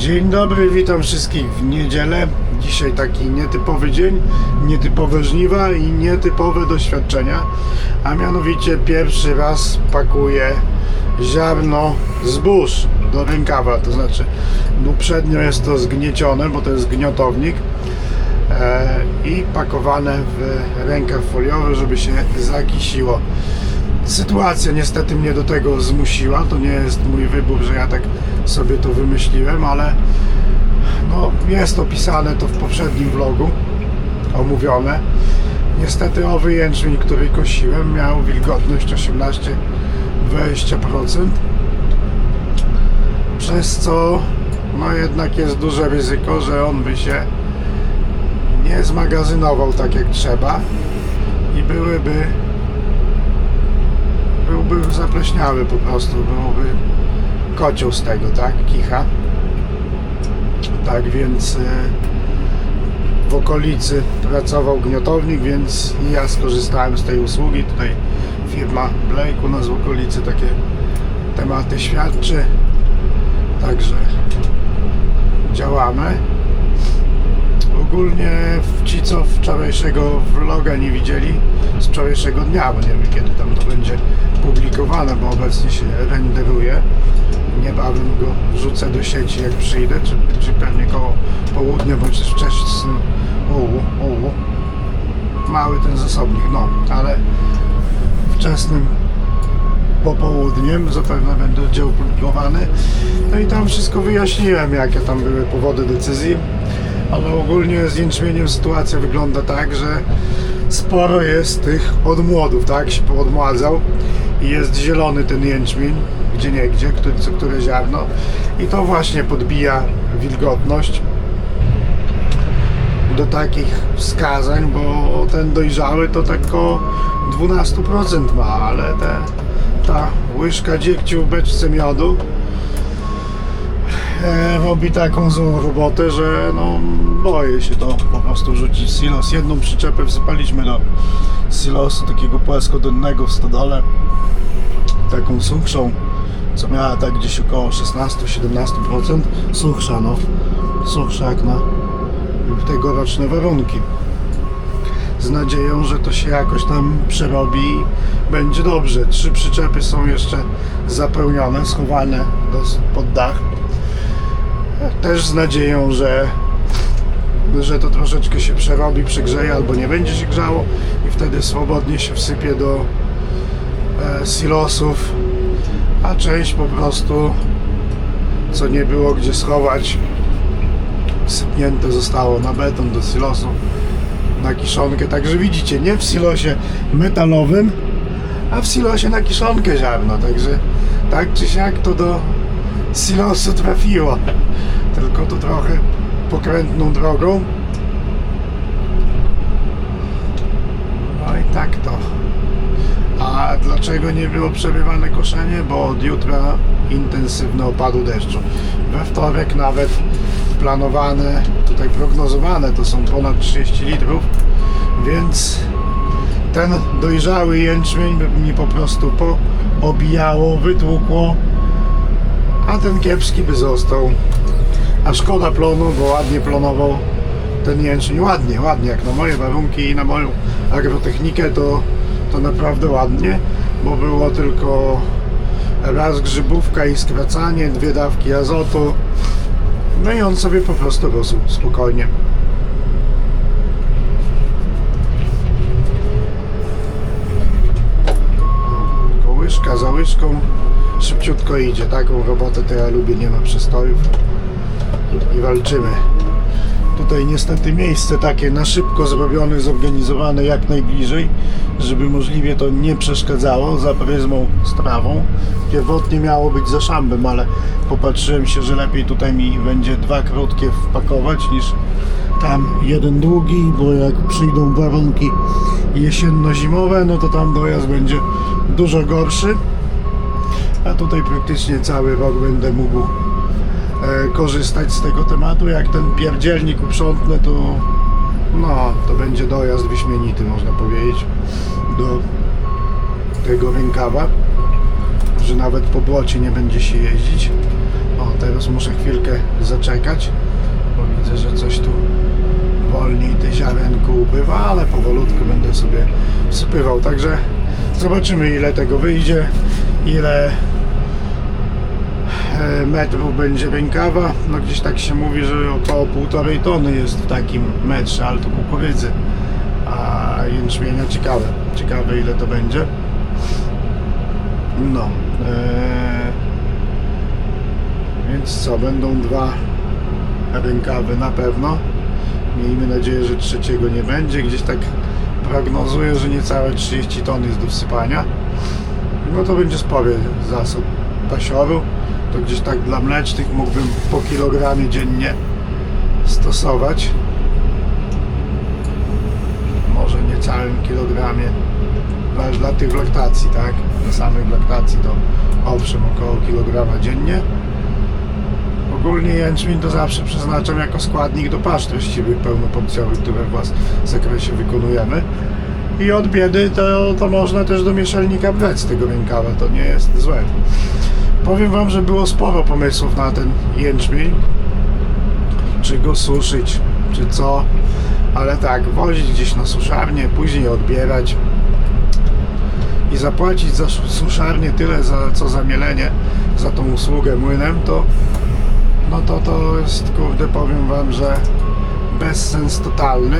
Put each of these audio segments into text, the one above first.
Dzień dobry, witam wszystkich w niedzielę. Dzisiaj taki nietypowy dzień, nietypowe żniwa i nietypowe doświadczenia. A mianowicie pierwszy raz pakuję ziarno zbóż do rękawa. To znaczy, uprzednio jest to zgniecione, bo to jest gniotownik. E, I pakowane w rękaw foliowy, żeby się zakisiło. Sytuacja niestety mnie do tego zmusiła. To nie jest mój wybór, że ja tak sobie to wymyśliłem, ale no, jest opisane to w poprzednim vlogu, omówione. Niestety owy jęczmień, który kosiłem, miał wilgotność 18-20%, przez co no jednak jest duże ryzyko, że on by się nie zmagazynował tak jak trzeba i byłyby byłby zapleśniały po prostu, byłoby kocioł z tego, tak? Kicha. Tak więc e, w okolicy pracował gniotownik, więc ja skorzystałem z tej usługi. Tutaj firma Blake u nas w okolicy takie tematy świadczy. Także działamy. Ogólnie ci, co wczorajszego vloga nie widzieli, z wczorajszego dnia, bo nie wiem kiedy tam to będzie publikowane, bo obecnie się renderuje. Niebawem go wrzucę do sieci jak przyjdę, czy, czy pewnie koło południa, bądź też wczesnym ołu, ołu. Mały ten zasobnik, no, ale wczesnym popołudniem zapewne będę oddział publikowany. No i tam wszystko wyjaśniłem, jakie tam były powody decyzji. Ale ogólnie z jęczmieniem sytuacja wygląda tak, że sporo jest tych odmłodów, tak? Się poodmładzał i jest zielony ten jęczmień, gdzie nie gdzie, co które ziarno. I to właśnie podbija wilgotność do takich wskazań, bo ten dojrzały to tak około 12% ma, ale te, ta łyżka dziegciu w beczce miodu robi taką złą robotę, że no boję się to po prostu rzucić silos. Jedną przyczepę wsypaliśmy do silosu takiego płaskodonnego w stodole, taką suchszą, co miała tak gdzieś około 16-17% suchsza, no suchsza jak na tegoroczne warunki z nadzieją, że to się jakoś tam przerobi i będzie dobrze. Trzy przyczepy są jeszcze zapełnione, schowane pod dach. Też z nadzieją, że, że to troszeczkę się przerobi, przegrzeje albo nie będzie się grzało i wtedy swobodnie się wsypie do e, silosów, a część po prostu co nie było gdzie schować sypnięte zostało na beton do silosu na kiszonkę. Także widzicie, nie w silosie metalowym, a w silosie na kiszonkę ziarno. Także tak czy siak to do silosu trafiło. Tylko to trochę pokrętną drogą. No i tak to. A dlaczego nie było przerywane koszenie? Bo od jutra intensywne opadu deszczu. We wtorek nawet planowane, tutaj prognozowane to są ponad 30 litrów, więc ten dojrzały jęczmień mi po prostu poobijało, wytłukło, a ten kiepski by został. A szkoda plonu, bo ładnie plonował ten jęczmień, ładnie, ładnie, jak na moje warunki i na moją agrotechnikę to, to naprawdę ładnie, bo było tylko raz grzybówka i skracanie, dwie dawki azotu, no i on sobie po prostu rosł spokojnie. Tylko łyżka za łyżką szybciutko idzie. Taką robotę to ja lubię, nie ma przystojów. I walczymy. Tutaj niestety miejsce takie na szybko zrobione, zorganizowane jak najbliżej, żeby możliwie to nie przeszkadzało za pryzmą strawą. Pierwotnie miało być za szambem, ale popatrzyłem się, że lepiej tutaj mi będzie dwa krótkie wpakować niż tam jeden długi, bo jak przyjdą warunki jesienno-zimowe, no to tam dojazd będzie dużo gorszy. A tutaj praktycznie cały rok będę mógł e, korzystać z tego tematu. Jak ten pierdzielnik uprzątnę, to no, to będzie dojazd wyśmienity, można powiedzieć, do tego rękawa, że nawet po błocie nie będzie się jeździć. O, teraz muszę chwilkę zaczekać, bo widzę, że coś tu wolniej te ziarenko ubywa, ale powolutku będę sobie wsypywał. Także zobaczymy ile tego wyjdzie, ile metrów będzie rękawa. No gdzieś tak się mówi, że około półtorej tony jest w takim metrze, ale to kukurydzy. A jęczmienia ciekawe. Ciekawe ile to będzie. No. E, więc co, będą dwa rękawy na pewno. Miejmy nadzieję, że trzeciego nie będzie. Gdzieś tak prognozuję, że niecałe 30 ton jest do wsypania. No to będzie spory zasób pasioru. To gdzieś tak dla mlecznych mógłbym po kilogramie dziennie stosować. Może nie całym kilogramie. Dla, dla tych laktacji, tak? Dla samych laktacji to owszem około kilograma dziennie. Ogólnie jęczmień to zawsze przeznaczam jako składnik do pasz treściwych pełnopomcjowych, które w włas- zakresie wykonujemy. I od biedy to, to można też do mieszalnika brać z tego rękawa, to nie jest złe. Powiem Wam, że było sporo pomysłów na ten jęczmień. Czy go suszyć, czy co. Ale tak, wozić gdzieś na suszarnię, później odbierać i zapłacić za sus- suszarnię tyle, za, co za mielenie, za tą usługę młynem, to no to to jest, kurde, powiem Wam, że bezsens totalny.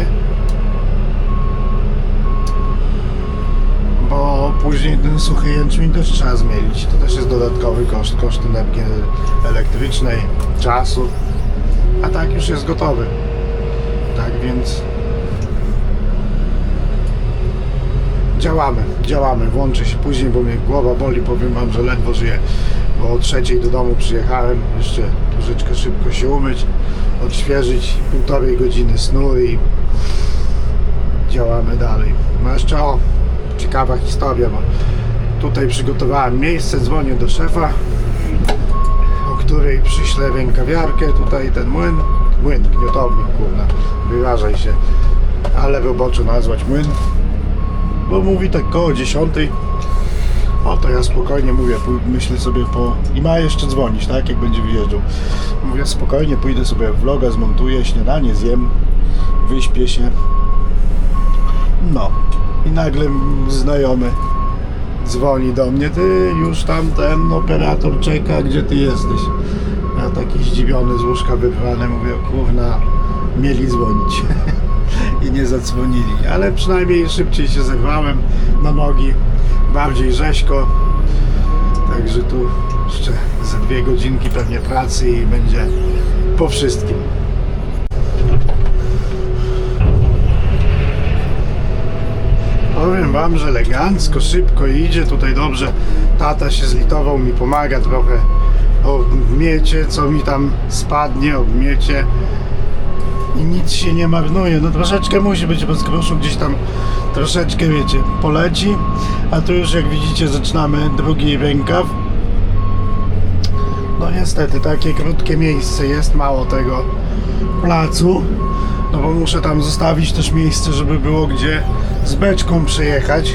Bo później ten suchy jęczmień też trzeba zmielić. To też jest dodatkowy koszt, koszt energii elektrycznej, czasu. A tak już jest gotowy. Tak więc działamy, działamy, włączę się później, bo mnie głowa boli, powiem Wam, że ledwo żyję, bo o trzeciej do domu przyjechałem, jeszcze troszeczkę szybko się umyć, odświeżyć, półtorej godziny snu i działamy dalej. No jeszcze o, ciekawa historia, bo tutaj przygotowałem miejsce, dzwonię do szefa, o której przyślę rękawiarkę, tutaj ten młyn, młyn, gniotownik, kurna, wyrażaj się, ale roboczo nazwać młyn, bo mówi tak koło 10. O, to ja spokojnie mówię, myślę sobie po... I ma jeszcze dzwonić, tak, jak będzie wyjeżdżał. Mówię, spokojnie, pójdę sobie vloga, zmontuję, śniadanie zjem, wyśpię się. No. I nagle znajomy dzwoni do mnie, ty już tam ten operator czeka, gdzie ty jesteś? Ja taki zdziwiony z łóżka wyrwany, mówię, kurna, mieli dzwonić. I nie zadzwonili, ale przynajmniej szybciej się zerwałem na nogi, bardziej rzeźko. Także tu jeszcze za dwie godzinki pewnie pracy i będzie po wszystkim. Powiem wam, że elegancko, szybko idzie tutaj dobrze. Tata się zlitował, mi pomaga trochę obmiecie, co mi tam spadnie, obmiecie i nic się nie marnuje. No troszeczkę musi być bez groszu, gdzieś tam troszeczkę, wiecie, poleci. A tu już jak widzicie zaczynamy drugi rękaw. No niestety, takie krótkie miejsce jest, mało tego placu. No bo muszę tam zostawić też miejsce, żeby było gdzie z beczką przejechać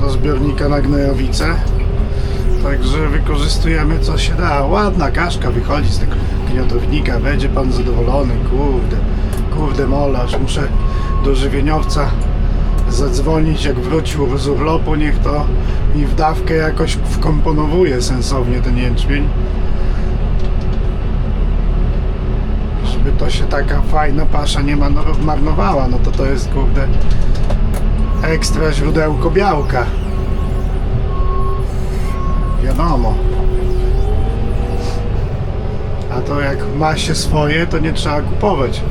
do zbiornika na Gnojowice. Także wykorzystujemy co się da. Ładna kaszka wychodzi z tego gniotownika. Będzie pan zadowolony. Kurde, kurde molarz. Muszę do żywieniowca zadzwonić jak wrócił z urlopu. Niech to mi w dawkę jakoś wkomponowuje sensownie ten jęczmień. Żeby to się taka fajna pasza nie ma- marnowała. No to to jest kurde ekstra źródełko białka. Wiadomo. A to jak ma się swoje, to nie trzeba kupować.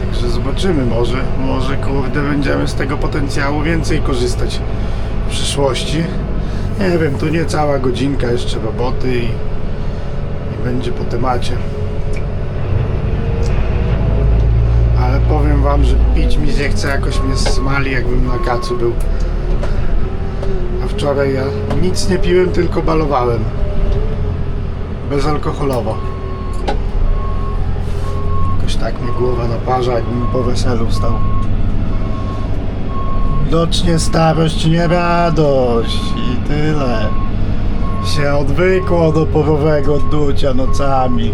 Także zobaczymy, może, może kurde będziemy z tego potencjału więcej korzystać w przyszłości. Nie wiem, tu nie cała godzinka jeszcze roboty i, i będzie po temacie. Ale że pić mi zechce jakoś mnie smali, jakbym na kacu był. A wczoraj ja nic nie piłem, tylko balowałem. Bezalkoholowo. Jakoś tak mnie głowa naparza, jakbym po weselu stał. Widocznie starość nie radość i tyle. się odwykło do porowego odducia nocami.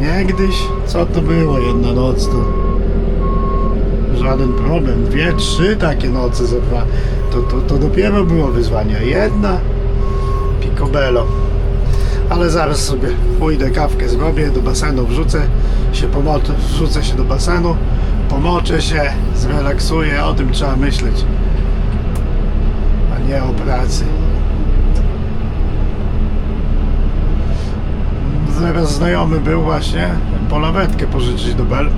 Niegdyś, co to było jedna noc, to żaden problem. Dwie, trzy takie noce za dwa, to, to, to dopiero było wyzwanie. Jedna, picobello. Ale zaraz sobie pójdę, kawkę zrobię, do basenu wrzucę się, pomoczę, wrzucę się do basenu, pomoczę się, zrelaksuję, o tym trzeba myśleć, a nie o pracy. Zaraz znajomy był właśnie po lawetkę pożyczyć do Bel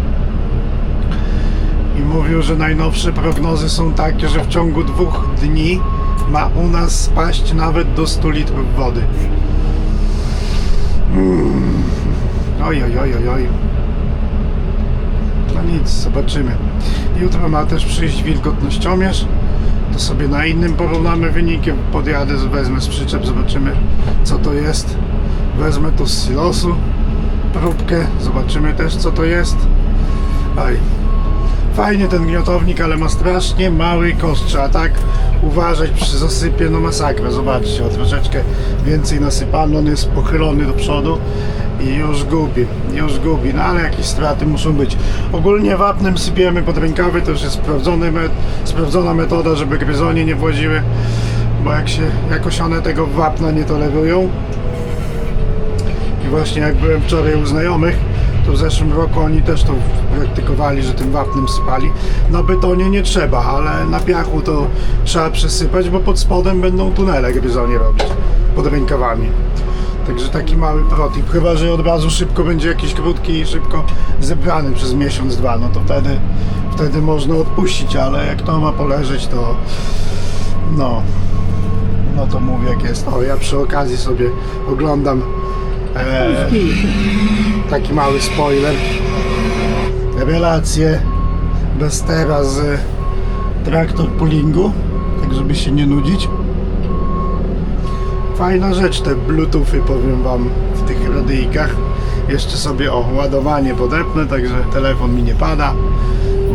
i mówił, że najnowsze prognozy są takie, że w ciągu dwóch dni ma u nas spaść nawet do 100 litrów wody. Mm. Oj, oj, oj, oj, oj. No nic, zobaczymy. Jutro ma też przyjść wilgotnościomierz. To sobie na innym porównamy wyniki. Podjadę, wezmę z przyczep, zobaczymy co to jest. Wezmę to z silosu próbkę, zobaczymy też co to jest. Oj, Fajnie ten gniotownik, ale ma strasznie mały koszt. Trzeba tak uważać przy zasypie, no masakra. Zobaczcie, o troszeczkę więcej nasypano, on jest pochylony do przodu i już gubi, już gubi. No ale jakieś straty muszą być. Ogólnie wapnem sypiemy pod rękawy, to już jest sprawdzony met, sprawdzona metoda, żeby gryzonie nie włodziły, bo jak się, jakoś one tego wapna nie tolerują. I właśnie jak byłem wczoraj u znajomych, to w zeszłym roku oni też to praktykowali, że tym wapnem sypali. Na betonie nie trzeba, ale na piachu to trzeba przesypać, bo pod spodem będą tunele gryzonie robić pod rękawami. Także taki mały protip, chyba że od razu szybko będzie jakiś krótki i szybko zebrany przez miesiąc, dwa, no to wtedy, wtedy można odpuścić, ale jak to ma poleżeć, to no, no to mówię jak jest. O, ja przy okazji sobie oglądam e, taki mały spoiler. Relacje bez teraz z traktor pullingu, tak żeby się nie nudzić. Fajna rzecz te bluetoothy powiem wam w tych radyjkach. Jeszcze sobie o ładowanie podepnę, także telefon mi nie pada.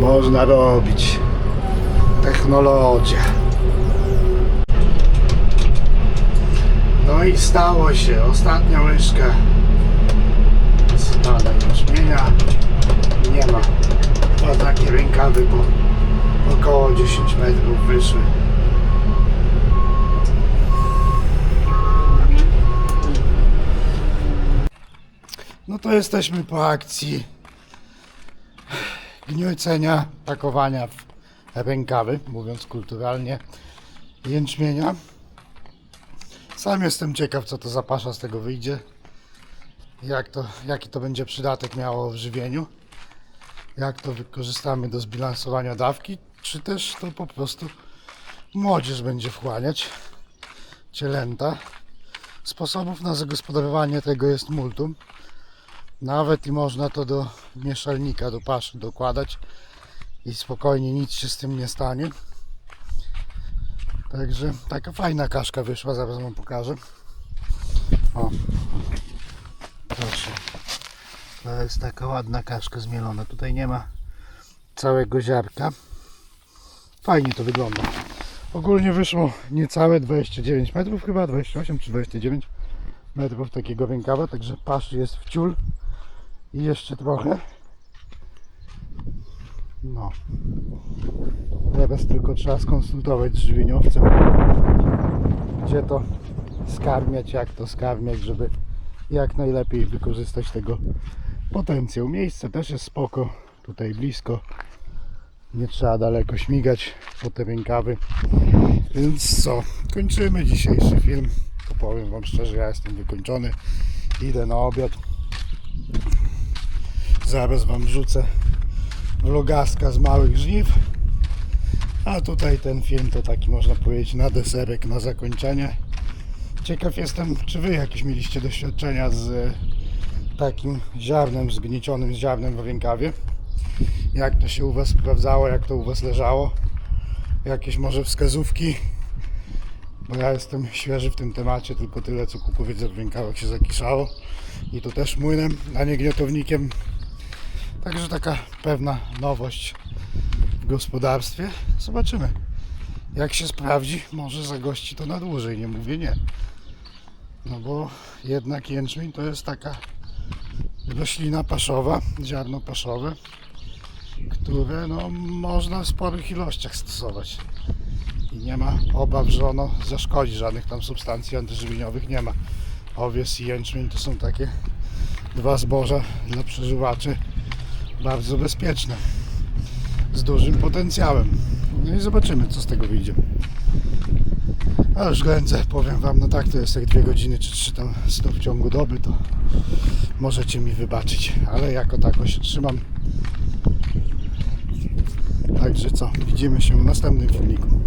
Można robić. Technologia. No i stało się. Ostatnia łyżka spada jaśmienia. Nie ma. O takie rękawy po około 10 metrów wyszły. No to jesteśmy po akcji gniecenia, pakowania w rękawy, mówiąc kulturalnie, jęczmienia. Sam jestem ciekaw, co to za pasza z tego wyjdzie. Jak to, jaki to będzie przydatek miało w żywieniu. Jak to wykorzystamy do zbilansowania dawki, czy też to po prostu młodzież będzie wchłaniać. Cielęta. Sposobów na zagospodarowanie tego jest multum. Nawet i można to do mieszalnika, do paszy dokładać i spokojnie nic się z tym nie stanie. Także taka fajna kaszka wyszła, zaraz wam pokażę. O, proszę. To jest taka ładna kaszka zmielona. Tutaj nie ma całego ziarka. Fajnie to wygląda. Ogólnie wyszło niecałe 29 metrów, chyba 28 czy 29 metrów takiego rękawa, także paszy jest w ciul i jeszcze trochę. No. Teraz tylko trzeba skonsultować z żywieniowcem, gdzie to skarmiać, jak to skarmiać, żeby jak najlepiej wykorzystać tego potencjał. Miejsce też jest spoko, tutaj blisko. Nie trzeba daleko śmigać po te rękawy. Więc co, kończymy dzisiejszy film. To powiem Wam szczerze, ja jestem wykończony. Idę na obiad. Zaraz Wam wrzucę vlogaska z małych żniw. A tutaj ten film to taki można powiedzieć na deserek, na zakończenie. Ciekaw jestem, czy Wy jakieś mieliście doświadczenia z e, takim ziarnem, zgniecionym ziarnem w rękawie. Jak to się u Was sprawdzało, jak to u Was leżało. Jakieś może wskazówki, bo ja jestem świeży w tym temacie, tylko tyle co kukurydzę w rękawach się zakiszało. I to też młynem, a nie gniotownikiem. Także taka pewna nowość w gospodarstwie. Zobaczymy, jak się sprawdzi, może zagości to na dłużej, nie mówię nie. No bo jednak jęczmień to jest taka roślina paszowa, ziarno paszowe, które no, można w sporych ilościach stosować. I nie ma obaw, że ono zaszkodzi, żadnych tam substancji antyżywieniowych nie ma. Owies i jęczmień to są takie dwa zboża dla przeżywaczy bardzo bezpieczne, z dużym potencjałem. No i zobaczymy, co z tego wyjdzie. A już ględzę, powiem Wam, no tak to jest jak dwie godziny czy trzy tam snu w ciągu doby, to możecie mi wybaczyć, ale jako tako się trzymam. Także co, widzimy się w następnym filmiku.